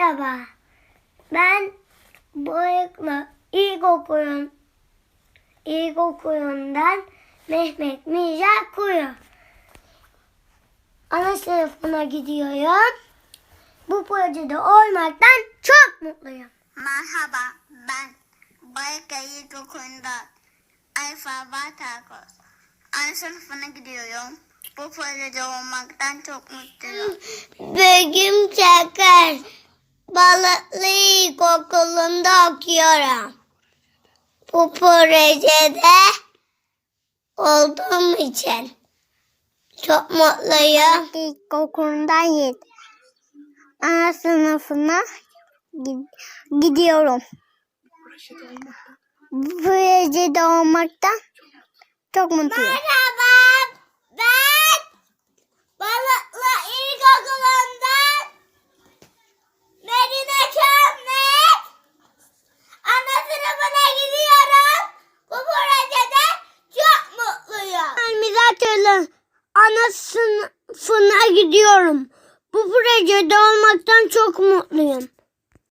Merhaba. Ben Boyaklı İlkokulun İlkokulundan Mehmet Mirza Kuyu. Ana sınıfına gidiyorum. Bu projede olmaktan çok mutluyum. Merhaba, ben Bayaka İlkokulu'nda Alfa Batakos. Ana sınıfına gidiyorum. Bu projede olmaktan çok mutluyum. Begüm Çakır. Balıklı İlkokulu'nda okuyorum. Bu projede olduğum için çok mutluyum. İlkokulundan yedi. Ana sınıfına gidiyorum. Projede olmaktan çok mutluyum. Merhaba, ben Balıklı İlkokulu'ndan Medine Kömmek. Ana sınıfına gidiyorum. Bu projede çok mutluyum. Mizatörlü ana sınıfına gidiyorum. Bu projede olmaktan çok mutluyum.